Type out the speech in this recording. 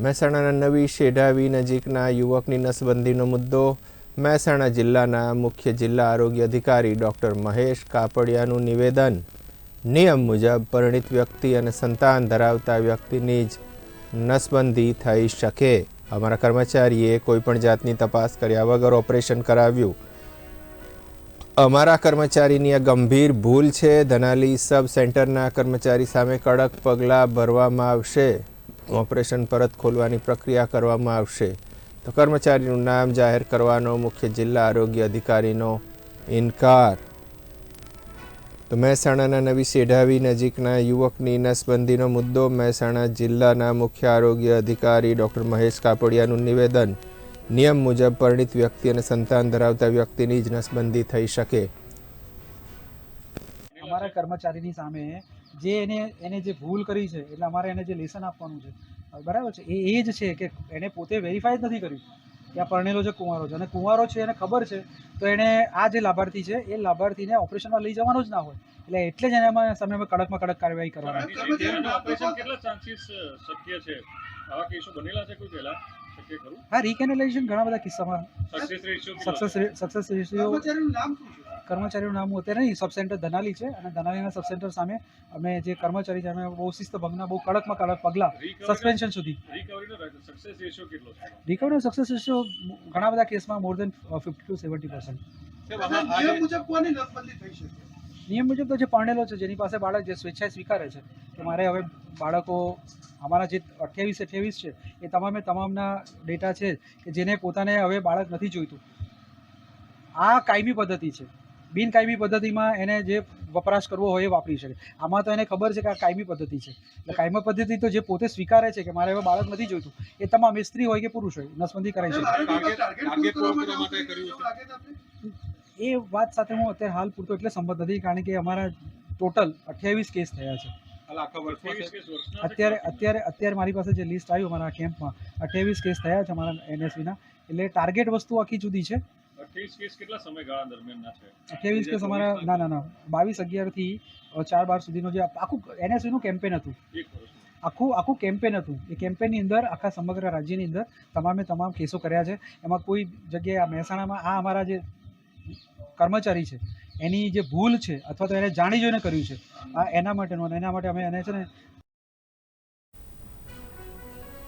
મહેસાણાના નવી શેઢાવી નજીકના યુવકની નસબંધીનો મુદ્દો, મહેસાણા જિલ્લાના મુખ્ય જિલ્લા આરોગ્ય અધિકારી ડૉક્ટર મહેશ કાપડિયાનું નિવેદન. નિયમ મુજબ પરિણિત વ્યક્તિ અને સંતાન ધરાવતા વ્યક્તિની જ નસબંધી થઈ શકે. અમારા કર્મચારીએ કોઈપણ જાતની તપાસ કર્યા વગર ઓપરેશન કરાવ્યું. અમારા કર્મચારીની આ ગંભીર ભૂલ છે. ધનાલી સબ સેન્ટરના કર્મચારી સામે કડક પગલાં ભરવામાં આવશે. ઓપરેશન પરત ખોલવાની પ્રક્રિયા કરવામાં આવશે. તો કર્મચારીનું નામ જાહેર કરવાનો મુખ્ય જિલ્લા આરોગ્ય અધિકારીનો ઇનકાર. તો મહેસાણાના નવી સેઢાવી નજીકના યુવકની નસબંધીનો મુદ્દો, મહેસાણા જિલ્લાના મુખ્ય આરોગ્ય અધિકારી ડૉક્ટર મહેશ કાપડિયાનું નિવેદન. નિયમ મુજબ પરિણિત વ્યક્તિ અને સંતાન ધરાવતા વ્યક્તિની જ નસબંધી થઈ શકે. અમારા કર્મચારીની સામે જે એને એને જે ભૂલ કરી છે એટલે અમારે એને જે લેસન આપવાનું છે. બરાબર છે? એ એ જ છે કે એને પોતે વેરીફાઈ જ નથી કર્યું કે આ પરણેલો છે કુંવારો છે. અને કુંવારો છે એને ખબર છે તો એણે આ જે લાભાર્થી છે એ લાભાર્થીને ઓપરેશનમાં લઈ જવાનો જ ના હોય. એટલે એટલે જ એને સમયમાં સામે કડકમાં કડક કાર્યવાહી કરવાની. ઓપરેશન કેટલા ચાન્સીસ શક્ય છે? આવા કેસો બનેલા છે કોઈ પહેલા? ખરું હા રિકેનલાઇઝેશન ઘણા બધા કિસ્સામાં સક્સેસ સક્સેસ સક્સેસ રેશિયો કર્મચારીનું નામ અત્યારે નહીં સબ સેન્ટર ધનાલી છે અને ધનાલીના સબ સેન્ટર સામે અમે જે કર્મચારી છે અમે બહુ શિસ્ત ભંગના બહુ કડકમાં કડક પગલાં સસ્પેન્શન સુધી. રિકવરીનો સક્સેસ રેશિયો કેટલો છે? રિકવરી સક્સેસ રેશિયો ઘણા બધા કેસમાં more than fifty to seventy percent મુજબ કોની નસબંધી થઈ શકે? નિયમ મુજબ તો જે પરણેલો છે જેની પાસે બાળક જે સ્વેચ્છાએ સ્વીકારે છે કે મારે હવે બાળકો અમારા જે અઠ્યાવીસ અઠ્યાવીસ છે એ તમામે તમામના ડેટા છે કે જેને પોતાને હવે બાળક નથી જોઈતું. આ કાયમી પદ્ધતિ છે. બિનકાયમી પદ્ધતિમાં એને જે વપરાશ કરવો હોય એ વાપરી શકે. આમાં તો એને ખબર છે કે આ કાયમી પદ્ધતિ છે. એટલે કાયમી પદ્ધતિ તો જે પોતે સ્વીકારે છે કે મારે હવે બાળક નથી જોઈતું એ તમામ સ્ત્રી હોય કે પુરુષ હોય નસબંધી કરાઈ શકે એ વાત સાથે હું અત્યારે હાલ પૂરતો એટલે સંબંધ નથી કારણ કે અમારા ટોટલ અઠ્યાવીસ કેસ થયા છે. અત્યારે અત્યારે અત્યારે મારી પાસે જે લિસ્ટ આવ્યું અમારા કેમ્પમાં અઠ્યાવીસ કેસ થયા છે અમારા એનએસવીના એટલે ટાર્ગેટ વસ્તુ આખી જુદી છે. અઠ્યાવીસ કેસ કેટલા સમયગાળા દરમિયાનના છે? અઠ્યાવીસ કેસ અમારા ના ના ના બાવીસ અગિયારથી ચાર બાર સુધીનો જે આખું એનએસવીનું કેમ્પેન હતું. આખું આખું કેમ્પેન હતું. એ કેમ્પેનની અંદર આખા સમગ્ર રાજ્યની અંદર તમામે તમામ કેસો કર્યા છે. એમાં કોઈ જગ્યાએ આ મહેસાણામાં આ અમારા જે કર્મચારી છે. એની જે ભૂલ છે અથવા તો એને જાણી જોઈને કર્યું છે. આ એના માટેનું અને એના માટે અમે એને છે ને